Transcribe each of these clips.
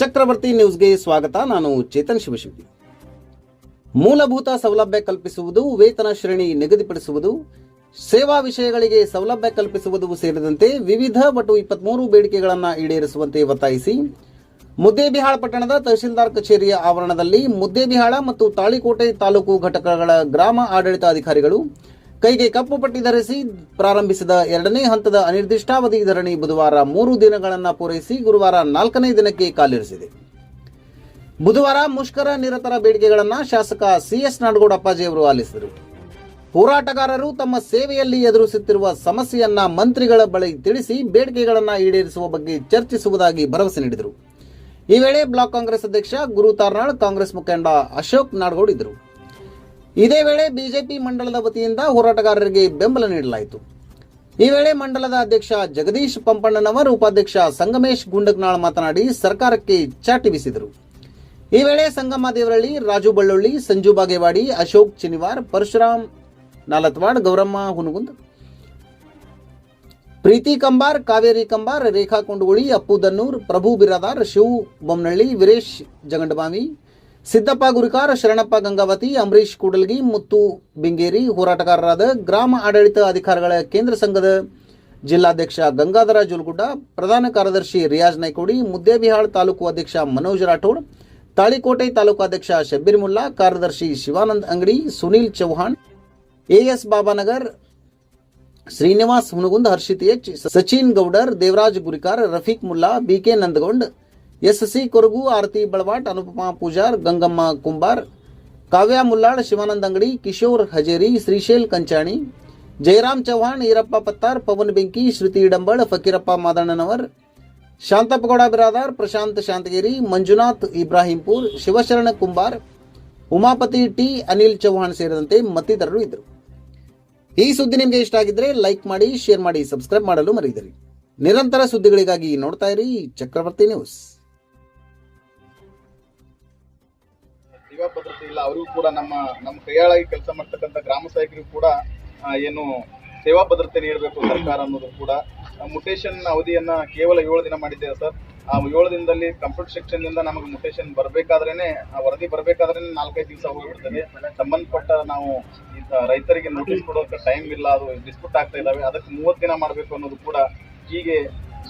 ಚಕ್ರವರ್ತಿ ನ್ಯೂಸ್ಗೆ ಸ್ವಾಗತ. ನಾನು ಚೇತನ್ ಶಿವಶಿಂಪಿ ಮೂಲಭೂತ ಸೌಲಭ್ಯ ಕಲ್ಪಿಸುವುದು, ವೇತನ ಶ್ರೇಣಿ ನಿಗದಿಪಡಿಸುವುದು, ಸೇವಾ ವಿಷಯಗಳಿಗೆ ಸೌಲಭ್ಯ ಕಲ್ಪಿಸುವುದು ಸೇರಿದಂತೆ ವಿವಿಧ ಒಟ್ಟು ಇಪ್ಪತ್ಮೂರು ಬೇಡಿಕೆಗಳನ್ನು ಈಡೇರಿಸುವಂತೆ ಒತ್ತಾಯಿಸಿ ಮುದ್ದೇಬಿಹಾಳ ಪಟ್ಟಣದ ತಹಶೀಲ್ದಾರ್ ಕಚೇರಿಯ ಆವರಣದಲ್ಲಿ ಮುದ್ದೇಬಿಹಾಳ ಮತ್ತು ತಾಳಿಕೋಟೆ ತಾಲೂಕು ಘಟಕಗಳ ಗ್ರಾಮ ಆಡಳಿತಾಧಿಕಾರಿಗಳು ಕೈಗೆ ಕಪ್ಪು ಪಟ್ಟಿ ಧರಿಸಿ ಪ್ರಾರಂಭಿಸಿದ ಎರಡನೇ ಹಂತದ ಅನಿರ್ದಿಷ್ಟಾವಧಿ ಧರಣಿ ಬುಧವಾರ ಮೂರು ದಿನಗಳನ್ನು ಪೂರೈಸಿ ಗುರುವಾರ ನಾಲ್ಕನೇ ದಿನಕ್ಕೆ ಕಾಲಿರಿಸಿದೆ. ಬುಧವಾರ ಮುಷ್ಕರ ನಿರತರ ಬೇಡಿಕೆಗಳನ್ನು ಶಾಸಕ ಸಿಎಸ್ ನಾಡಗೌಡ ಅಪ್ಪಾಜಿಯವರು ಆಲಿಸಿದರು. ಹೋರಾಟಗಾರರು ತಮ್ಮ ಸೇವೆಯಲ್ಲಿ ಎದುರಿಸುತ್ತಿರುವ ಸಮಸ್ಯೆಯನ್ನ ಮಂತ್ರಿಗಳ ಬಳಿ ತಿಳಿಸಿ ಬೇಡಿಕೆಗಳನ್ನು ಈಡೇರಿಸುವ ಬಗ್ಗೆ ಚರ್ಚಿಸುವುದಾಗಿ ಭರವಸೆ ನೀಡಿದರು. ಈ ವೇಳೆ ಬ್ಲಾಕ್ ಕಾಂಗ್ರೆಸ್ ಅಧ್ಯಕ್ಷ ಗುರು ತಾರ್ನಾಳ್, ಕಾಂಗ್ರೆಸ್ ಮುಖಂಡ ಅಶೋಕ್ ನಾಡಗೌಡ್ ಇದ್ದರು. ಇದೇ ವೇಳೆ ಬಿಜೆಪಿ ಮಂಡಲದ ವತಿಯಿಂದ ಹೋರಾಟಗಾರರಿಗೆ ಬೆಂಬಲ ನೀಡಲಾಯಿತು. ಈ ವೇಳೆ ಮಂಡಲದ ಅಧ್ಯಕ್ಷ ಜಗದೀಶ್ ಪಂಪಣ್ಣನವರ್ ಉಪಾಧ್ಯಕ್ಷ ಸಂಗಮೇಶ್ ಗುಂಡಗ್ನಾಳ್ ಮಾತನಾಡಿ ಸರ್ಕಾರಕ್ಕೆ ಚಾಟಿ ಬೀಸಿದರು. ಈ ವೇಳೆ ಸಂಗಮ ದೇವರಳ್ಳಿ, ರಾಜು ಬಳ್ಳೊಳ್ಳಿ, ಸಂಜು ಬಾಗೇವಾಡಿ, ಅಶೋಕ್ ಚಿನಿವಾರ್, ಪರಶುರಾಮ್ ನಾಲತ್ವಾಡ್, ಗೌರಮ್ಮ ಹುನಗುಂದ್, ಪ್ರೀತಿ ಕಂಬಾರ್, ಕಾವೇರಿ ಕಂಬಾರ್, ರೇಖಾ ಕೊಂಡಗುಳಿ ಅಪ್ಪು ದನ್ನೂರ್, ಪ್ರಭು ಬಿರಾದಾರ್, ಶಿವ್ ಬೊಮ್ಮನಹಳ್ಳಿ ವೀರೇಶ್ ಜಗಂಡಮಾವಿ ಸಿದ್ದಪ್ಪ ಗುರಿಕಾರ, ಶರಣಪ್ಪ ಗಂಗಾವತಿ ಅಂಬರೀಶ್ ಕೂಡಲ್ಗಿ, ಮುತ್ತು ಬಿಂಗೇರಿ ಹೋರಾಟಗಾರರಾದ ಗ್ರಾಮ ಆಡಳಿತ ಅಧಿಕಾರಿಗಳ ಕೇಂದ್ರ ಸಂಘದ ಜಿಲ್ಲಾಧ್ಯಕ್ಷ ಗಂಗಾಧರ ಜುಲ್ಗುಡ್ಡ ಪ್ರಧಾನ ಕಾರ್ಯದರ್ಶಿ ರಿಯಾಜ್ ನೈಕೋಡಿ ಮುದ್ದೇಬಿಹಾಳ್ ತಾಲೂಕು ಅಧ್ಯಕ್ಷ ಮನೋಜ್ ರಾಠೋಡ್, ತಾಳಿಕೋಟೆ ತಾಲೂಕು ಅಧ್ಯಕ್ಷ ಶಬ್ಬೀರ್ ಮುಲ್ಲಾ, ಕಾರ್ಯದರ್ಶಿ Shivanand Angadi, Sunil Chauhan, AS Babanagar, Srinivas Hunagund, Harshit H, Sachin Goudar, Devaraj Gurikar, Rafiq Mulla, BK Nandagond SC Koragu, Arati Balawat, Anupama Pujar, Gangamma Kumbar, Kavya Mullal, Shivananda Angadi, Kishor Hajeri, Shrishail ಕಂಚಾಣಿ Jayaram Chauhan Irappa Pattar, Pavan Benki, Shruti Idambal, Fakirappa Madannanavar Shantappagouda Biradar, Prashant Shantagiri, Manjunath Ibrahimpur, Shivasharana Kumbar, Umapati T Anil Chauhan ಸೇರಿದಂತೆ ಮತ್ತಿತರರು ಇದ್ದರು. ಈ ಸುದ್ದಿ ನಿಮಗೆ ಇಷ್ಟ ಆಗಿದ್ರೆ like ಮಾಡಿ, share ಮಾಡಿ, ಸಬ್ಸ್ಕ್ರೈಬ್ ಮಾಡಲು ಮರೆಯದಿರಿ. ನಿರಂತರ ಸುದ್ದಿಗಳಿಗಾಗಿ ನೋಡ್ತಾ ಇರಿ ಚಕ್ರವರ್ತಿ ನ್ಯೂಸ್. ಸೇವಾ ಭದ್ರತೆ ಇಲ್ಲ ಅವರಿಗೂ ಕೂಡ ನಮ್ಮ ನಮ್ಮ ಕೈಯಾಳಾಗಿ ಕೆಲಸ ಮಾಡ್ತಕ್ಕಂಥ ಗ್ರಾಮ ಸಹಾಯಕರಿಗೂ ಕೂಡ ಏನು ಸೇವಾ ಭದ್ರತೆ ನೀಡಬೇಕು ಸರ್ಕಾರ ಅನ್ನೋದು ಕೂಡ. ಮುಟೇಷನ್ ಅವಧಿಯನ್ನ ಕೇವಲ ಏಳು ದಿನ ಮಾಡಿದ್ದೇವೆ ಸರ್. ಆ, ಏಳು ದಿನದಲ್ಲಿ ಕಂಪ್ಯೂಟರ್ ಸೆಕ್ಷನ್ ಇಂದ ನಮಗೆ ಮುಟೇಷನ್ ಬರಬೇಕಾದ್ರೇನೆ, ಆ, ವರದಿ ಬರಬೇಕಾದ್ರೇನೆ ನಾಲ್ಕೈದು ದಿವಸ ಹೋಗಿಬಿಡ್ತದೆ. ಸಂಬಂಧಪಟ್ಟ ನಾವು ರೈತರಿಗೆ ನೋಟಿಸ್ ಕೊಡೋಕೆ ಟೈಮ್ ಇಲ್ಲ, ಅದು ಡಿಸ್ಪ್ಯೂಟ್ ಆಗ್ತಾ ಇದಾವೆ ಅದಕ್ಕೆ ಮೂವತ್ತು ದಿನ ಮಾಡಬೇಕು ಅನ್ನೋದು ಕೂಡ ಹೀಗೆ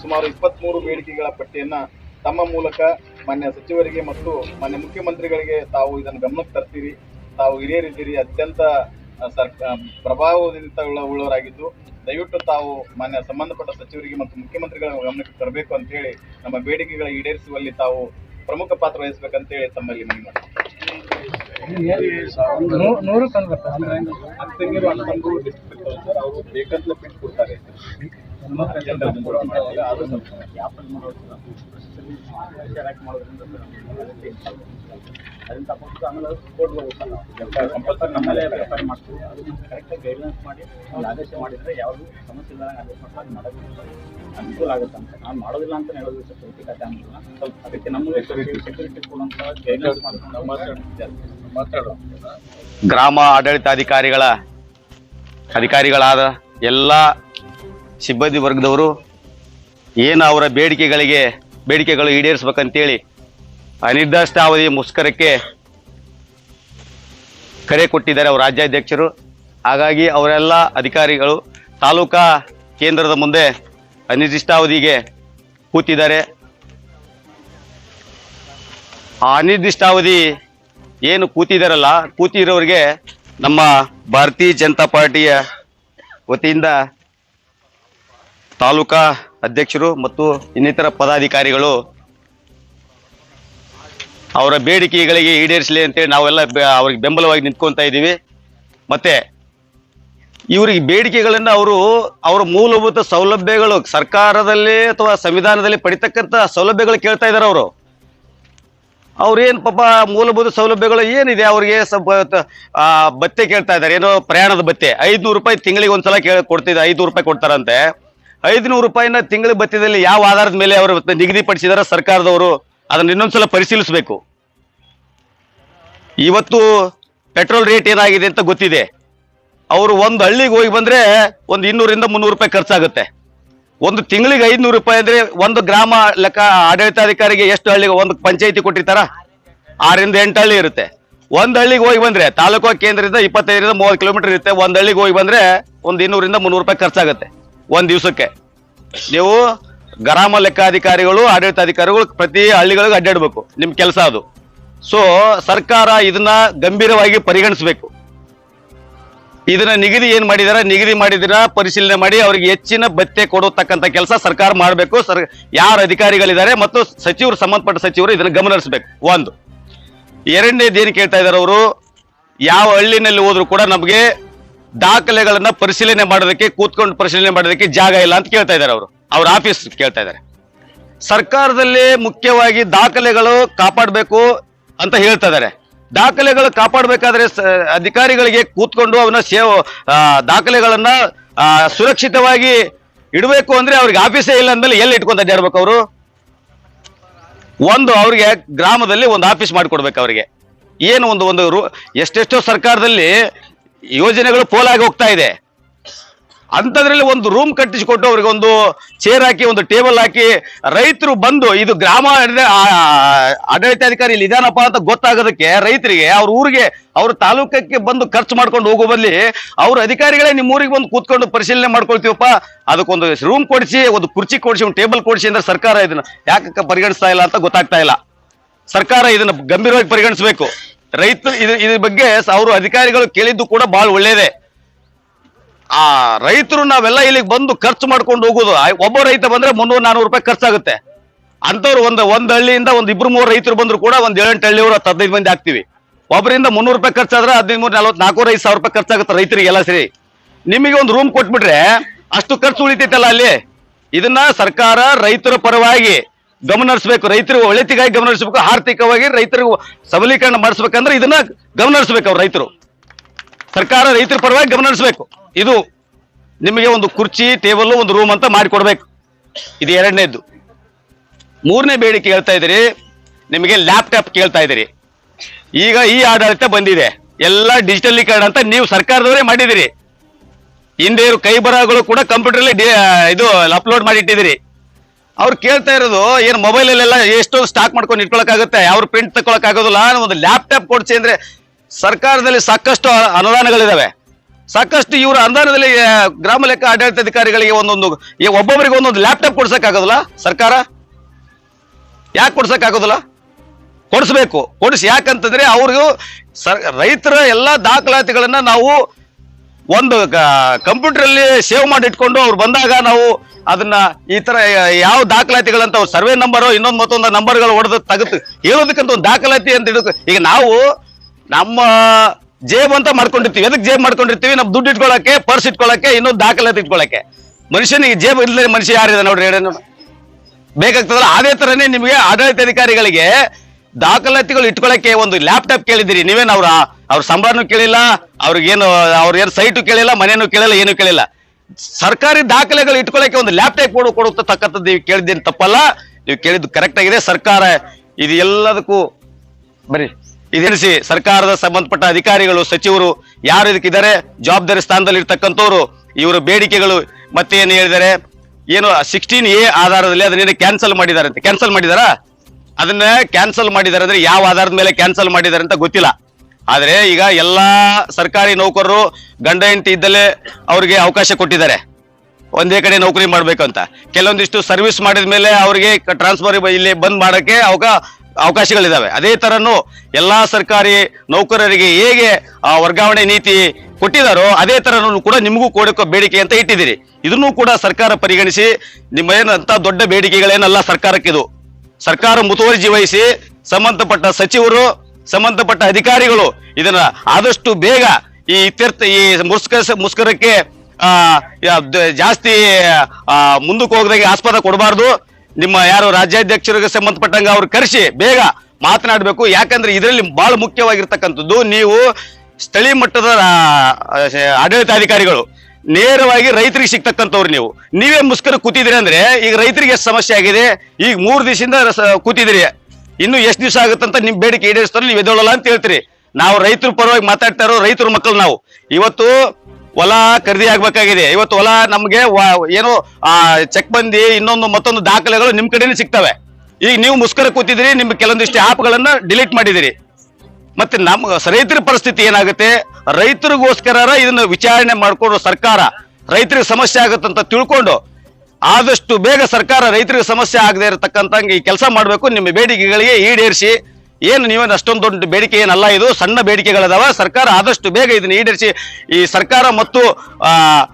ಸುಮಾರು ಇಪ್ಪತ್ಮೂರು ಬೇಡಿಕೆಗಳ ಪಟ್ಟಿಯನ್ನ ತಮ್ಮ ಮೂಲಕ ಮಾನ್ಯ ಸಚಿವರಿಗೆ ಮತ್ತು ಮಾನ್ಯ ಮುಖ್ಯಮಂತ್ರಿಗಳಿಗೆ ತಾವು ಇದನ್ನು ಗಮನಕ್ಕೆ ತರ್ತೀರಿ. ತಾವು ಹಿರಿಯರಿದ್ದೀರಿ ಅತ್ಯಂತ ಸರ್ ಪ್ರಭಾವದಿಂದ ಉಳ್ಳವರಾಗಿದ್ದು ದಯವಿಟ್ಟು ತಾವು ಮಾನ್ಯ ಸಂಬಂಧಪಟ್ಟ ಸಚಿವರಿಗೆ ಮತ್ತು ಮುಖ್ಯಮಂತ್ರಿಗಳ ಗಮನಕ್ಕೆ ತರಬೇಕು ಅಂತ ಹೇಳಿ ನಮ್ಮ ಬೇಡಿಕೆಗಳ ಈಡೇರಿಸುವಲ್ಲಿ ತಾವು ಪ್ರಮುಖ ಪಾತ್ರ ವಹಿಸಬೇಕಂತೇಳಿ ತಮ್ಮಲ್ಲಿ ಮನವಿ ಮಾಡ್ತಾರೆ. ಆಮೇಲೆ ಗ್ರಾಮ ಆಡಳಿತಾಧಿಕಾರಿಗಳ ಅಧಿಕಾರಿಗಳಾದ ಎಲ್ಲ ಸಿಬ್ಬಂದಿ ವರ್ಗದವರು ಏನು ಅವರ ಬೇಡಿಕೆಗಳಿಗೆ ಬೇಡಿಕೆಗಳು ಈಡೇರಿಸಬೇಕಂತೇಳಿ ಅನಿರ್ದಿಷ್ಟಾವಧಿ ಮುಷ್ಕರಕ್ಕೆ ಕರೆ ಕೊಟ್ಟಿದ್ದಾರೆ ಅವರ ರಾಜ್ಯಾಧ್ಯಕ್ಷರು. ಹಾಗಾಗಿ ಅವರೆಲ್ಲ ಅಧಿಕಾರಿಗಳು ತಾಲೂಕಾ ಕೇಂದ್ರದ ಮುಂದೆ ಅನಿರ್ದಿಷ್ಟಾವಧಿಗೆ ಕೂತಿದ್ದಾರೆ. ಆ ಅನಿರ್ದಿಷ್ಟಾವಧಿ ಏನು ಕೂತಿದಾರಲ್ಲ, ಕೂತಿರೋರಿಗೆ ನಮ್ಮ ಭಾರತೀಯ ಜನತಾ ಪಾರ್ಟಿಯ ವತಿಯಿಂದ ತಾಲೂಕಾ ಅಧ್ಯಕ್ಷರು ಮತ್ತು ಇನ್ನಿತರ ಪದಾಧಿಕಾರಿಗಳು ಅವರ ಬೇಡಿಕೆಗಳಿಗೆ ಈಡೇರಿಸಲಿ ಅಂತೇಳಿ ನಾವೆಲ್ಲ ಅವ್ರಿಗೆ ಬೆಂಬಲವಾಗಿ ನಿಂತ್ಕೊತಾ ಇದ್ದೀವಿ. ಮತ್ತೆ ಇವರಿಗೆ ಬೇಡಿಕೆಗಳನ್ನು ಅವರು ಅವರ ಮೂಲಭೂತ ಸೌಲಭ್ಯಗಳು ಸರ್ಕಾರದಲ್ಲಿ ಅಥವಾ ಸಂವಿಧಾನದಲ್ಲಿ ಪಡಿತಕ್ಕಂಥ ಸೌಲಭ್ಯಗಳು ಕೇಳ್ತಾ ಇದ್ದಾರೆ ಅವರು. ಅವ್ರೇನು ಪಾಪ ಮೂಲಭೂತ ಸೌಲಭ್ಯಗಳು ಏನಿದೆ ಅವ್ರಿಗೆ ಬತ್ತೆ ಕೇಳ್ತಾ ಇದ್ದಾರೆ. ಏನೋ ಪ್ರಯಾಣದ ಬತ್ತೆ ಐದ್ನೂರು ರೂಪಾಯಿ ತಿಂಗಳಿಗೆ ಒಂದ್ಸಲ ಕೇಳ ಕೊಡ್ತಿದ್ದೆ ಐದ್ನೂರು ರೂಪಾಯಿ ಕೊಡ್ತಾರಂತೆ. ಐದ್ನೂರು ರೂಪಾಯಿನ ತಿಂಗಳ ಬತ್ತಿದಲ್ಲಿ ಯಾವ ಆಧಾರದ ಮೇಲೆ ಅವರು ನಿಗದಿಪಡಿಸಿದಾರ ಸರ್ಕಾರದವರು ಅದನ್ನು ಇನ್ನೊಂದ್ಸಲ ಪರಿಶೀಲಿಸಬೇಕು. ಇವತ್ತು ಪೆಟ್ರೋಲ್ ರೇಟ್ ಏನಾಗಿದೆ ಅಂತ ಗೊತ್ತಿದೆ. ಅವರು ಒಂದು ಹಳ್ಳಿಗೆ ಹೋಗಿ ಬಂದ್ರೆ ಒಂದು ಇನ್ನೂರಿಂದ ಮುನ್ನೂರು ರೂಪಾಯಿ ಖರ್ಚಾಗುತ್ತೆ. ಒಂದು ತಿಂಗಳಿಗೆ ಐದುನೂರು ರೂಪಾಯಿ ಅಂದ್ರೆ ಒಂದು ಗ್ರಾಮ ಲೆಕ್ಕ ಆಡಳಿತಾಧಿಕಾರಿಗೆ ಎಷ್ಟು ಹಳ್ಳಿಗೆ ಒಂದು ಪಂಚಾಯಿತಿ ಕೊಟ್ಟಿರ್ತಾರ? ಆರಿಂದ ಎಂಟು ಹಳ್ಳಿ ಇರುತ್ತೆ. ಒಂದು ಹಳ್ಳಿಗೆ ಹೋಗಿ ಬಂದ್ರೆ ತಾಲೂಕು ಕೇಂದ್ರದಿಂದ ಇಪ್ಪತ್ತೈದರಿಂದ ಮೂವತ್ತು ಕಿಲೋಮೀಟರ್ ಇರುತ್ತೆ. ಒಂದು ಹಳ್ಳಿಗೆ ಹೋಗಿ ಬಂದ್ರೆ ಒಂದು ಇನ್ನೂರಿಂದ ಮುನ್ನೂರು ರೂಪಾಯಿ ಖರ್ಚಾಗುತ್ತೆ. ಒಂದ್ ದಿವಸಕ್ಕೆ. ನೀವು ಗ್ರಾಮ ಲೆಕ್ಕಾಧಿಕಾರಿಗಳು, ಆಡಳಿತಾಧಿಕಾರಿಗಳು ಪ್ರತಿ ಹಳ್ಳಿಗಳಿಗೆ ಅಡ್ಡಾಡ್ಬೇಕು ನಿಮ್ ಕೆಲಸ ಅದು. ಸೊ ಸರ್ಕಾರ ಇದನ್ನ ಗಂಭೀರವಾಗಿ ಪರಿಗಣಿಸಬೇಕು. ಇದನ್ನ ನಿಗದಿ ಏನ್ ಮಾಡಿದಾರ? ನಿಗದಿ ಮಾಡಿದಿರ ಪರಿಶೀಲನೆ ಮಾಡಿ ಅವರಿಗೆ ಹೆಚ್ಚಿನ ಭತ್ಯೆ ಕೊಡತಕ್ಕಂತ ಕೆಲಸ ಸರ್ಕಾರ ಮಾಡಬೇಕು. ಸರ್, ಯಾರ ಅಧಿಕಾರಿಗಳಿದ್ದಾರೆ ಮತ್ತು ಸಚಿವರು, ಸಂಬಂಧಪಟ್ಟ ಸಚಿವರು ಇದನ್ನ ಗಮನಿಸಬೇಕು ಒಂದು. ಎರಡನೇದು ಏನು ಕೇಳ್ತಾ ಇದ್ದಾರೆ ಅವರು? ಯಾವ ಹಳ್ಳಿನಲ್ಲಿ ಹೋದ್ರು ಕೂಡ ನಮಗೆ ದಾಖಲೆಗಳನ್ನ ಪರಿಶೀಲನೆ ಮಾಡೋದಕ್ಕೆ, ಕೂತ್ಕೊಂಡು ಪರಿಶೀಲನೆ ಮಾಡೋದಕ್ಕೆ ಜಾಗ ಇಲ್ಲ ಅಂತ ಕೇಳ್ತಾ ಇದ್ದಾರೆ ಅವರು. ಅವ್ರ ಆಫೀಸ್ ಕೇಳ್ತಾ ಇದ್ದಾರೆ. ಸರ್ಕಾರದಲ್ಲಿ ಮುಖ್ಯವಾಗಿ ದಾಖಲೆಗಳು ಕಾಪಾಡಬೇಕು ಅಂತ ಹೇಳ್ತಾ ಇದ್ದಾರೆ. ದಾಖಲೆಗಳು ಕಾಪಾಡಬೇಕಾದ್ರೆ ಅಧಿಕಾರಿಗಳಿಗೆ ಕೂತ್ಕೊಂಡು ಅವನ ಸೇವ್ ದಾಖಲೆಗಳನ್ನ ಸುರಕ್ಷಿತವಾಗಿ ಇಡಬೇಕು ಅಂದ್ರೆ ಅವ್ರಿಗೆ ಆಫೀಸೇ ಇಲ್ಲ ಅಂದ್ಮೇಲೆ ಎಲ್ಲಿ ಇಟ್ಕೊಂತ ಅಡ್ಡಾಡ್ಬೇಕು ಅವರು? ಒಂದು ಅವ್ರಿಗೆ ಗ್ರಾಮದಲ್ಲಿ ಒಂದು ಆಫೀಸ್ ಮಾಡಿಕೊಡ್ಬೇಕು ಅವರಿಗೆ. ಏನು ಒಂದು ಒಂದು ಎಷ್ಟೆಷ್ಟೋ ಸರ್ಕಾರದಲ್ಲಿ ಯೋಜನೆಗಳು ಪೋಲಾಗಿ ಹೋಗ್ತಾ ಇದೆ. ಅಂಥದ್ರಲ್ಲಿ ಒಂದು ರೂಮ್ ಕಟ್ಟಿಸಿಕೊಟ್ಟು ಅವ್ರಿಗೆ ಒಂದು ಚೇರ್ ಹಾಕಿ, ಒಂದು ಟೇಬಲ್ ಹಾಕಿ ರೈತರು ಬಂದು, ಇದು ಗ್ರಾಮ ಆಡಳಿತಾಧಿಕಾರಿ ಇಲ್ಲಿ ಇದಾನಪ್ಪ ಅಂತ ಗೊತ್ತಾಗೋದಕ್ಕೆ ರೈತರಿಗೆ, ಅವ್ರ ಊರಿಗೆ, ಅವ್ರ ತಾಲೂಕಕ್ಕೆ ಬಂದು ಖರ್ಚು ಮಾಡ್ಕೊಂಡು ಹೋಗೋ ಬದಲಿ ಅವ್ರ ಅಧಿಕಾರಿಗಳೇ ನಿಮ್ಮ ಊರಿಗೆ ಬಂದು ಕೂತ್ಕೊಂಡು ಪರಿಶೀಲನೆ ಮಾಡ್ಕೊಳ್ತೀವಪ್ಪ. ಅದಕ್ಕೊಂದು ರೂಮ್ ಕೊಡಿಸಿ, ಒಂದು ಕುರ್ಚಿ ಕೊಡಿಸಿ, ಒಂದು ಟೇಬಲ್ ಕೊಡಿಸಿ ಅಂದ್ರೆ ಸರ್ಕಾರ ಇದನ್ನ ಯಾಕಕ್ಕೆ ಪರಿಗಣಿಸ್ತಾ ಇಲ್ಲ ಅಂತ ಗೊತ್ತಾಗ್ತಾ ಇಲ್ಲ. ಸರ್ಕಾರ ಇದನ್ನ ಗಂಭೀರವಾಗಿ ಪರಿಗಣಿಸಬೇಕು. ರೈತರು ಇದ್ರ ಬಗ್ಗೆ ಅವರು ಅಧಿಕಾರಿಗಳು ಕೇಳಿದ್ದು ಕೂಡ ಬಹಳ ಒಳ್ಳೇದೇ. ಆ ರೈತರು ನಾವೆಲ್ಲ ಇಲ್ಲಿಗೆ ಬಂದು ಖರ್ಚು ಮಾಡ್ಕೊಂಡು ಹೋಗೋದು. ಒಬ್ಬ ರೈತ ಬಂದ್ರೆ ಮುನ್ನೂರು ನಾನೂರು ರೂಪಾಯಿ ಖರ್ಚಾಗುತ್ತೆ. ಅಂತವ್ರು ಒಂದು ಒಂದ್ ಹಳ್ಳಿಯಿಂದ ಒಂದ್ ಇಬ್ರು ಮೂರು ರೈತರು ಬಂದ್ರು ಕೂಡ ಒಂದ್ ಏಳೆಂಟು ಹಳ್ಳಿಯವರು ಹದಿನೈದು ಮಂದಿ ಆಗ್ತೀವಿ. ಒಬ್ಬರಿಂದ ಮುನ್ನೂರು ರೂಪಾಯಿ ಖರ್ಚಾದ್ರೆ ಹದಿನೈದು ಮೂರು ನಲ್ವತ್ತು ಐದು ಸಾವಿರ ರೂಪಾಯಿ ಖರ್ಚಾಗುತ್ತೆ ರೈತರಿಗೆಲ್ಲ ಸರಿ. ನಿಮಗೆ ಒಂದು ರೂಮ್ ಕೊಟ್ಬಿಟ್ರೆ ಅಷ್ಟು ಖರ್ಚು ಉಳಿತೈತಲ್ಲ ಅಲ್ಲಿ? ಇದನ್ನ ಸರ್ಕಾರ ರೈತರ ಪರವಾಗಿ ಗಮನಿಸಬೇಕು ರೈತರು ಒಳಿತಿಗಾಗಿ ಗಮನಿಸಬೇಕು ಆರ್ಥಿಕವಾಗಿ ರೈತರು ಸಬಲೀಕರಣ ಮಾಡಿಸ್ಬೇಕಂದ್ರೆ ಇದನ್ನ ಗಮನಿಸಬೇಕು ಅವ್ರು ರೈತರು. ಸರ್ಕಾರ ರೈತರ ಪರವಾಗಿ ಗಮನಿಸಬೇಕು ಇದು ನಿಮಗೆ ಒಂದು ಕುರ್ಚಿ ಟೇಬಲ್ ಒಂದು ರೂಮ್ ಅಂತ ಮಾಡಿಕೊಡ್ಬೇಕು. ಇದು ಎರಡನೇದ್ದು. ಮೂರನೇ ಬೇಡಿಕೆ ಹೇಳ್ತಾ ಇದ್ದೀರಿ. ನಿಮಗೆ ಲ್ಯಾಪ್ಟಾಪ್ ಕೇಳ್ತಾ ಇದ್ದೀರಿ. ಈಗ ಈ ಆಡಳಿತ ಬಂದಿದೆ. ಎಲ್ಲ ಡಿಜಿಟಲೀಕರಣ ಅಂತ ನೀವು ಸರ್ಕಾರದವರೇ ಮಾಡಿದಿರಿ ಹಿಂದೆ ಇರೋ ಕೈ ಬರಹಗಳು ಕೂಡ ಕಂಪ್ಯೂಟರ್ಲಿ ಇದು ಅಪ್ಲೋಡ್ ಮಾಡಿ ಇಟ್ಟಿದ್ದೀರಿ ಅವ್ರು ಕೇಳ್ತಾ ಇರೋದು, ಏನು ಮೊಬೈಲಲ್ಲೆಲ್ಲ ಎಷ್ಟೋ ಸ್ಟಾಕ್ ಮಾಡ್ಕೊಂಡು ಇಟ್ಕೊಳಕ್ಕಾಗುತ್ತೆ ಅವ್ರು ಪ್ರಿಂಟ್ ತಗೊಳಕ್ ಆಗೋದಿಲ್ಲ ಒಂದು ಲ್ಯಾಪ್ಟಾಪ್ ಕೊಡ್ಸಿ ಅಂದ್ರೆ ಸರ್ಕಾರದಲ್ಲಿ ಸಾಕಷ್ಟು ಅನುದಾನಗಳಿದಾವೆ. ಸಾಕಷ್ಟು ಇವರ ಅನುದಾನದಲ್ಲಿ ಗ್ರಾಮ ಲೆಕ್ಕ ಆಡಳಿತಾಧಿಕಾರಿಗಳಿಗೆ ಒಂದೊಂದು ಒಬ್ಬೊಬ್ಬರಿಗೆ ಒಂದೊಂದು ಲ್ಯಾಪ್ಟಾಪ್ ಕೊಡ್ಸಕ್ ಆಗೋದಿಲ್ಲ ಸರ್ಕಾರ? ಯಾಕೆ ಕೊಡ್ಸಕ್ ಆಗೋದಿಲ್ಲ? ಕೊಡಿಸ್ಬೇಕು. ಕೊಡಿಸಿ, ಯಾಕಂತಂದ್ರೆ ಅವ್ರಿಗೂ ಸರ್, ರೈತರ ಎಲ್ಲ ದಾಖಲಾತಿಗಳನ್ನ ನಾವು ಒಂದು ಕಂಪ್ಯೂಟರ್ ಅಲ್ಲಿ ಸೇವ್ ಮಾಡಿ ಇಟ್ಕೊಂಡು ಅವ್ರು ಬಂದಾಗ ನಾವು ಅದನ್ನ ಈ ತರ ಯಾವ ದಾಖಲಾತಿಗಳಂತ ಸರ್ವೆ ನಂಬರ್ ಇನ್ನೊಂದು ಮತ್ತೊಂದು ನಂಬರ್ಗಳು ಹೊಡೆದು ತೆಗೆದು ಹೇಳೋದಕ್ಕಂತ ಒಂದು ದಾಖಲಾತಿ ಅಂತ ಹಿಡಿದು, ಈಗ ನಾವು ನಮ್ಮ ಜೇಬ್ ಅಂತ ಮಾಡ್ಕೊಂಡಿರ್ತೀವಿ. ಎದಕ್ಕೆ ಜೇಬ್ ಮಾಡ್ಕೊಂಡಿರ್ತೀವಿ? ನಮ್ ದುಡ್ಡು ಇಟ್ಕೊಳಕ್ಕೆ, ಪರ್ಸ್ ಇಟ್ಕೊಳಕ್ಕೆ, ಇನ್ನೊಂದು ದಾಖಲಾತಿ ಇಟ್ಕೊಳಕ್ಕೆ. ಮನುಷ್ಯನಿಗೆ ಜೇಬ್ ಇಲ್ಲದೆ ಮನುಷ್ಯ ಯಾರಿದೆ ನೋಡ್ರಿ ಹೇಳಿ. ಬೇಕಾಗ್ತದಲ್ಲ, ಅದೇ ತರನೇ ನಿಮಗೆ ಆಡಳಿತಾಧಿಕಾರಿಗಳಿಗೆ ದಾಖಲಾತಿಗಳು ಇಟ್ಕೊಳಕ್ಕೆ ಒಂದು ಲ್ಯಾಪ್ಟಾಪ್ ಕೇಳಿದಿರಿ ನೀವೇನು ಅವ್ರ ಅವ್ರ ಸಂಬಳನೂ ಕೇಳಿಲ್ಲ, ಅವ್ರಿಗೇನು, ಅವ್ರ ಏನು ಸೈಟು ಕೇಳಿಲ್ಲ, ಮನೇನು ಕೇಳಿಲ್ಲ, ಏನು ಕೇಳಿಲ್ಲ. ಸರ್ಕಾರಿ ದಾಖಲೆಗಳು ಇಟ್ಕೊಳಕ್ಕೆ ಒಂದು ಲ್ಯಾಪ್ಟಾಪ್ ಕೊಡು ಕೊಡತಕ್ಕಂಥದ್ದು ನೀವು ಕೇಳಿದ್ದೇನು ತಪ್ಪಲ್ಲ? ನೀವು ಕೇಳಿದ್ದು ಕರೆಕ್ಟ್ ಆಗಿದೆ. ಸರ್ಕಾರ ಇದು ಎಲ್ಲದಕ್ಕೂ ಬರೀ ಇದೇನಿಸಿ ಸರ್ಕಾರದ ಸಂಬಂಧಪಟ್ಟ ಅಧಿಕಾರಿಗಳು, ಸಚಿವರು ಯಾರು ಇದಕ್ಕಿದ್ದಾರೆ? ಜವಾಬ್ದಾರಿ ಸ್ಥಾನದಲ್ಲಿ ಇರ್ತಕ್ಕಂಥವ್ರು, ಇವರ ಬೇಡಿಕೆಗಳು ಮತ್ತೆ ಏನು ಹೇಳಿದ್ದಾರೆ? ಏನು ಸಿಕ್ಸ್ಟೀನ್ ಎ ಆಧಾರದಲ್ಲಿ ಅದನ್ನೇನು ಕ್ಯಾನ್ಸಲ್ ಮಾಡಿದ್ದಾರೆ ಅಂತ ಕ್ಯಾನ್ಸಲ್ ಮಾಡಿದಾರಾ? ಅದನ್ನ ಕ್ಯಾನ್ಸಲ್ ಮಾಡಿದ್ದಾರೆ ಅಂದ್ರೆ ಯಾವ ಆಧಾರದ ಮೇಲೆ ಕ್ಯಾನ್ಸಲ್ ಮಾಡಿದ್ದಾರೆ ಅಂತ ಗೊತ್ತಿಲ್ಲ. ಆದ್ರೆ ಈಗ ಎಲ್ಲಾ ಸರ್ಕಾರಿ ನೌಕರರು ಗಂಡ ಹೆಂಡತಿ ಇದ್ದಲ್ಲೇ ಅವ್ರಿಗೆ ಅವಕಾಶ ಕೊಟ್ಟಿದ್ದಾರೆ. ಒಂದೇ ಕಡೆ ನೌಕರಿ ಮಾಡ್ಬೇಕು ಅಂತ ಕೆಲವೊಂದಿಷ್ಟು ಸರ್ವಿಸ್ ಮಾಡಿದ ಮೇಲೆ ಅವರಿಗೆ ಟ್ರಾನ್ಸ್ಫರ್ ಇಲ್ಲಿ ಬಂದ್ ಮಾಡಕ್ಕೆ ಅವಕ ಅವಕಾಶಗಳಿದಾವೆ. ಅದೇ ತರನು ಎಲ್ಲಾ ಸರ್ಕಾರಿ ನೌಕರರಿಗೆ ಹೇಗೆ ವರ್ಗಾವಣೆ ನೀತಿ ಕೊಟ್ಟಿದಾರೋ ಅದೇ ತರನು ಕೂಡ ನಿಮಗೂ ಕೊಡಕ್ಕೆ ಬೇಡಿಕೆ ಅಂತ ಇಟ್ಟಿದ್ದೀರಿ. ಇದನ್ನು ಕೂಡ ಸರ್ಕಾರ ಪರಿಗಣಿಸಿ ನಿಮ್ಮ ಏನಂತ ದೊಡ್ಡ ಬೇಡಿಕೆಗಳೇನಲ್ಲ ಸರ್ಕಾರಕ್ಕಿದು. ಸರ್ಕಾರ ಮುತುವರ್ಜಿ ವಹಿಸಿ ಸಂಬಂಧಪಟ್ಟ ಸಚಿವರು ಸಂಬಂಧಪಟ್ಟ ಅಧಿಕಾರಿಗಳು ಇದನ್ನ ಆದಷ್ಟು ಬೇಗ ಈ ಇತ್ಯರ್ಥ ಈ ಮುಸ್ಕರ ಮುಸ್ಕರಕ್ಕೆ ಆ, ಜಾಸ್ತಿ ಮುಂದಕ್ಕೆ ಹೋಗದಾಗೆ ಆಸ್ಪದ ಕೊಡಬಾರ್ದು. ನಿಮ್ಮ ಯಾರು ರಾಜ್ಯಾಧ್ಯಕ್ಷರಿಗೆ ಸಂಬಂಧಪಟ್ಟಂಗೆ ಅವ್ರು ಕರೆಸಿ ಬೇಗ ಮಾತನಾಡಬೇಕು. ಯಾಕಂದ್ರೆ ಇದರಲ್ಲಿ ಬಹಳ ಮುಖ್ಯವಾಗಿರ್ತಕ್ಕಂಥದ್ದು ನೀವು ಸ್ಥಳೀಯ ಮಟ್ಟದ ಆಡಳಿತಾಧಿಕಾರಿಗಳು. ನೇರವಾಗಿ ರೈತರಿಗೆ ಸಿಗ್ತಕ್ಕಂಥವ್ರು ನೀವು. ನೀವೇ ಮುಸ್ಕರ ಕೂತಿದ್ದೀರಿ ಅಂದ್ರೆ ಈಗ ರೈತರಿಗೆ ಸಮಸ್ಯೆ ಆಗಿದೆ? ಈಗ ಮೂರು ದಿವಸದಿಂದ ಕೂತಿದ್ರಿ. ಇನ್ನು ಎಷ್ಟು ದಿವಸ ಆಗುತ್ತಂತ ನಿಮ್ ಬೇಡಿಕೆ ಈಡೇರಿಸ್ತಾರೆ, ನೀವು ಎದ್ದೇಳಲ್ಲ ಅಂತ ಹೇಳ್ತೀರಿ. ನಾವು ರೈತರ ಪರವಾಗಿ ಮಾತಾಡ್ತಾ ಇರೋ ರೈತರ ಮಕ್ಕಳು ನಾವು. ಇವತ್ತು ಹೊಲ ಖರೀದಿ ಆಗ್ಬೇಕಾಗಿದೆ. ಇವತ್ತು ಹೊಲ ನಮ್ಗೆ ಏನು ಚೆಕ್ ಬಂದಿ, ಇನ್ನೊಂದು ಮತ್ತೊಂದು ದಾಖಲೆಗಳು ನಿಮ್ ಕಡೆನೇ ಸಿಗ್ತವೆ. ಈಗ ನೀವು ಮುಸ್ಕರ ಕೂತಿದ್ದೀರಿ, ನಿಮ್ಗೆ ಕೆಲವೊಂದಿಷ್ಟು ಆಪ್ಗಳನ್ನ ಡಿಲೀಟ್ ಮಾಡಿದಿರಿ ಮತ್ತೆ ನಮ್ಮ ರೈತರ ಪರಿಸ್ಥಿತಿ ಏನಾಗುತ್ತೆ? ರೈತರಿಗೋಸ್ಕರ ಇದನ್ನ ವಿಚಾರಣೆ ಮಾಡಿಕೊಂಡು ಸರ್ಕಾರ ರೈತರಿಗೆ ಸಮಸ್ಯೆ ಆಗುತ್ತಂತ ತಿಳ್ಕೊಂಡು ಆದಷ್ಟು ಬೇಗ ಸರ್ಕಾರ ರೈತರಿಗೆ ಸಮಸ್ಯೆ ಆಗದೆ ಇರತಕ್ಕಂತ ಈ ಕೆಲಸ ಮಾಡಬೇಕು. ನಿಮ್ಮ ಬೇಡಿಕೆಗಳಿಗೆ ಈಡೇರಿಸಿ. ಏನು ನೀವೇನು ಅಷ್ಟೊಂದು ದೊಡ್ಡ ಬೇಡಿಕೆ ಏನಲ್ಲ, ಇದು ಸಣ್ಣ ಬೇಡಿಕೆಗಳದಾವ. ಸರ್ಕಾರ ಆದಷ್ಟು ಬೇಗ ಇದನ್ನ ಈಡೇರಿಸಿ. ಈ ಸರ್ಕಾರ ಮತ್ತು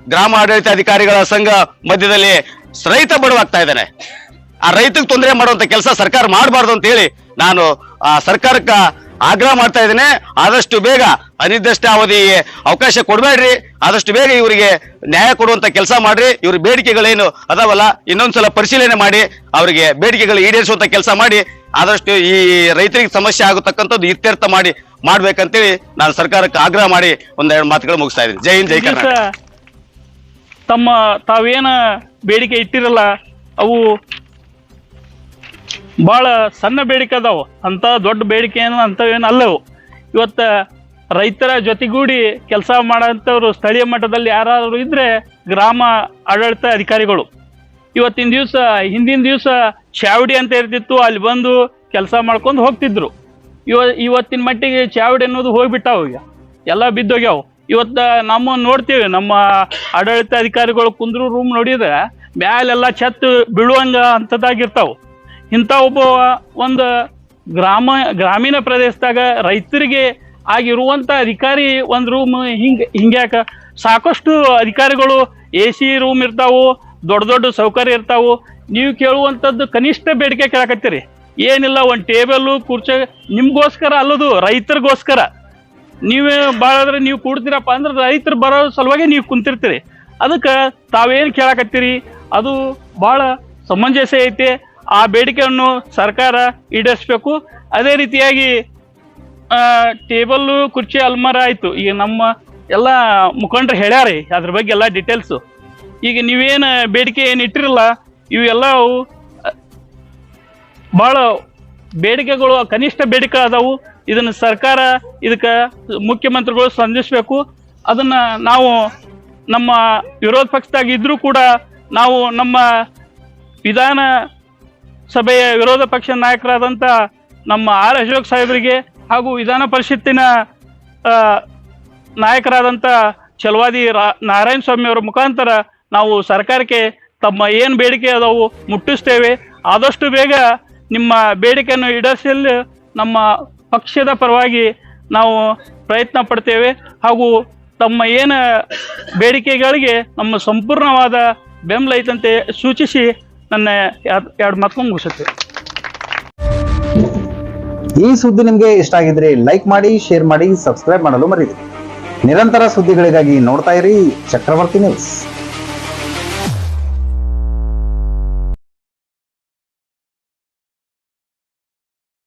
ಗ್ರಾಮ ಆಡಳಿತ ಅಧಿಕಾರಿಗಳ ಸಂಘ ಮಧ್ಯದಲ್ಲಿ ರೈತ ಬಡವಾಗ್ತಾ ಇದ್ದಾನೆ. ಆ ರೈತಕ್ಕೆ ತೊಂದರೆ ಮಾಡುವಂತ ಕೆಲಸ ಸರ್ಕಾರ ಮಾಡಬಾರ್ದು ಅಂತ ಹೇಳಿ ನಾನು, ಆ, ಸರ್ಕಾರಕ್ಕ ಆಗ್ರಹ ಮಾಡ್ತಾ ಇದ್ದೇನೆ. ಆದಷ್ಟು ಬೇಗ ಅನಿರ್ದಿಷ್ಟ ಅವಧಿ ಅವಕಾಶ ಕೊಡಬೇಡ್ರಿ. ಆದಷ್ಟು ಬೇಗ ಇವರಿಗೆ ನ್ಯಾಯ ಕೊಡುವಂತ ಕೆಲಸ ಮಾಡ್ರಿ. ಇವ್ರ ಬೇಡಿಕೆಗಳೇನು ಅದಾವಲ್ಲ ಇನ್ನೊಂದ್ಸಲ ಪರಿಶೀಲನೆ ಮಾಡಿ ಅವರಿಗೆ ಬೇಡಿಕೆಗಳು ಈಡೇರಿಸುವಂತ ಕೆಲಸ ಮಾಡಿ ಆದಷ್ಟು ಈ ರೈತರಿಗೆ ಸಮಸ್ಯೆ ಆಗತಕ್ಕಂಥದ್ದು ಇತ್ಯರ್ಥ ಮಾಡಿ ಮಾಡ್ಬೇಕಂತೇಳಿ ನಾನು ಸರ್ಕಾರಕ್ಕೆ ಆಗ್ರಹ ಮಾಡಿ ಒಂದೆರಡು ಮಾತುಗಳು ಮುಗಿಸ್ತಾ ಇದ್ದೀನಿ. ಜೈ ಹಿಂದ್ ಜೈ ಕರ್ನಾಟಕ. ತಮ್ಮ ತಾವೇನ ಬೇಡಿಕೆ ಇಟ್ಟಿರಲ್ಲ ಅವು ಭಾಳ ಸಣ್ಣ ಬೇಡಿಕೆ ಅದಾವು. ಅಂತ ದೊಡ್ಡ ಬೇಡಿಕೆ ಏನು ಅಂಥವೇನು ಅಲ್ಲವು. ಇವತ್ತ ರೈತರ ಜೊತೆಗೂಡಿ ಕೆಲಸ ಮಾಡೋಂಥವ್ರು ಸ್ಥಳೀಯ ಮಟ್ಟದಲ್ಲಿ ಯಾರಾದರೂ ಇದ್ದರೆ ಗ್ರಾಮ ಆಡಳಿತ ಅಧಿಕಾರಿಗಳು. ಇವತ್ತಿನ ದಿವಸ, ಹಿಂದಿನ ದಿವಸ ಚಾವಡಿ ಅಂತ ಇರ್ತಿತ್ತು, ಅಲ್ಲಿ ಬಂದು ಕೆಲಸ ಮಾಡ್ಕೊಂಡು ಹೋಗ್ತಿದ್ರು. ಇವ, ಇವತ್ತಿನ ಮಟ್ಟಿಗೆ ಚಾವಡಿ ಅನ್ನೋದು ಹೋಗ್ಬಿಟ್ಟಾವ ಈಗ. ಎಲ್ಲ ಬಿದ್ದೋಗ್ಯಾವು. ಇವತ್ತ ನಮ್ಮ ನೋಡ್ತೀವಿ, ನಮ್ಮ ಆಡಳಿತ ಅಧಿಕಾರಿಗಳು ಕುಂದ್ರು ರೂಮ್ ನೋಡಿದ್ರೆ, ಮ್ಯಾಲೆಲ್ಲ ಛತ್ ಬೀಳುವಂಗ ಅಂಥದ್ದಾಗಿರ್ತಾವ. ಇಂಥ ಒಬ್ಬ ಒಂದು ಗ್ರಾಮ, ಗ್ರಾಮೀಣ ಪ್ರದೇಶದಾಗ ರೈತರಿಗೆ ಆಗಿರುವಂಥ ಅಧಿಕಾರಿ ಒಂದು ರೂಮ್ ಹಿಂಗೆ ಹಿಂಗ್ಯಾಕ ಸಾಕಷ್ಟು ಅಧಿಕಾರಿಗಳು ಎ ಸಿ ರೂಮ್ ಇರ್ತಾವು, ದೊಡ್ಡ ದೊಡ್ಡ ಸೌಕರ್ಯ ಇರ್ತಾವು. ನೀವು ಕೇಳುವಂಥದ್ದು ಕನಿಷ್ಠ ಬೇಡಿಕೆ ಕೇಳಕತ್ತೀರಿ. ಏನಿಲ್ಲ, ಒಂದು ಟೇಬಲ್ಲು, ಕುರ್ಚಿ, ನಿಮಗೋಸ್ಕರ ಅಲ್ಲದು, ರೈತರಿಗೋಸ್ಕರ. ನೀವೇ ಭಾಳಾದ್ರೆ ನೀವು ಕೂಡ್ತೀರಪ್ಪ ಅಂದ್ರೆ ರೈತರು ಬರೋ ಸಲುವಾಗಿ ನೀವು ಕುಂತಿರ್ತೀರಿ. ಅದಕ್ಕೆ ತಾವೇನು ಕೇಳಕತ್ತೀರಿ? ಅದು ಭಾಳ ಸಮಂಜಸ ಐತೆ. ಆ ಬೇಡಿಕೆಯನ್ನು ಸರ್ಕಾರ ಈಡೇರಿಸಬೇಕು. ಅದೇ ರೀತಿಯಾಗಿ ಟೇಬಲ್ಲು, ಕುರ್ಚಿ, ಅಲ್ಮಾರ ಆಯಿತು. ಈಗ ನಮ್ಮ ಎಲ್ಲ ಮುಖಂಡರು ಹೇಳ್ಯಾರಿ, ಅದ್ರ ಬಗ್ಗೆ ಎಲ್ಲ ಡೀಟೇಲ್ಸು ಈಗ ನೀವೇನು ಬೇಡಿಕೆ ಏನು ಇಟ್ಟಿರಲ್ಲ, ಇವೆಲ್ಲವು ಭಾಳ ಬೇಡಿಕೆಗಳು, ಕನಿಷ್ಠ ಬೇಡಿಕೆ ಅದಾವು ಇದನ್ನು ಸರ್ಕಾರ ಇದಕ್ಕೆ ಮುಖ್ಯಮಂತ್ರಿಗಳು ಸ್ಪಂದಿಸಬೇಕು. ಅದನ್ನು ನಾವು ನಮ್ಮ ವಿರೋಧ ಪಕ್ಷದಾಗಿದ್ದರೂ ಕೂಡ ನಾವು ನಮ್ಮ ವಿಧಾನ ಸಭೆಯ ವಿರೋಧ ಪಕ್ಷ ನಾಯಕರಾದಂಥ ನಮ್ಮ ಆರ್ ಅಶೋಕ್ ಸಾಹೇಬರಿಗೆ ಹಾಗೂ ವಿಧಾನ ಪರಿಷತ್ತಿನ ನಾಯಕರಾದಂಥ ಚಲವಾದಿ ರಾ, ನಾರಾಯಣ ಸ್ವಾಮಿ ಅವರ ಮುಖಾಂತರ ನಾವು ಸರ್ಕಾರಕ್ಕೆ ತಮ್ಮ ಏನು ಬೇಡಿಕೆ ಅದಾವು ಮುಟ್ಟಿಸ್ತೇವೆ. ಆದಷ್ಟು ಬೇಗ ನಿಮ್ಮ ಬೇಡಿಕೆಯನ್ನು ಈಡೇರಿಸಲು ನಮ್ಮ ಪಕ್ಷದ ಪರವಾಗಿ ನಾವು ಪ್ರಯತ್ನ ಪಡ್ತೇವೆ. ಹಾಗೂ ತಮ್ಮ ಏನು ಬೇಡಿಕೆಗಳಿಗೆ ನಮ್ಮ ಸಂಪೂರ್ಣವಾದ ಬೆಂಬಲ ಐತಂತೆ ಸೂಚಿಸಿ ನನ್ನ ಎರಡು ಮಾತು ಮುಗಿಸುತ್ತೆ. ಈ ಸುದ್ದಿ ನಿಮಗೆ ಇಷ್ಟ ಆಗಿದ್ರೆ ಲೈಕ್ ಮಾಡಿ ಶೇರ್ ಮಾಡಿ ಸಬ್ಸ್ಕ್ರೈಬ್ ಮಾಡಲು ಮರೀರಿ ನಿರಂತರ ಸುದ್ದಿಗಳಿಗಾಗಿ ನೋಡ್ತಾ ಇರಿ ಚಕ್ರವರ್ತಿ ನ್ಯೂಸ್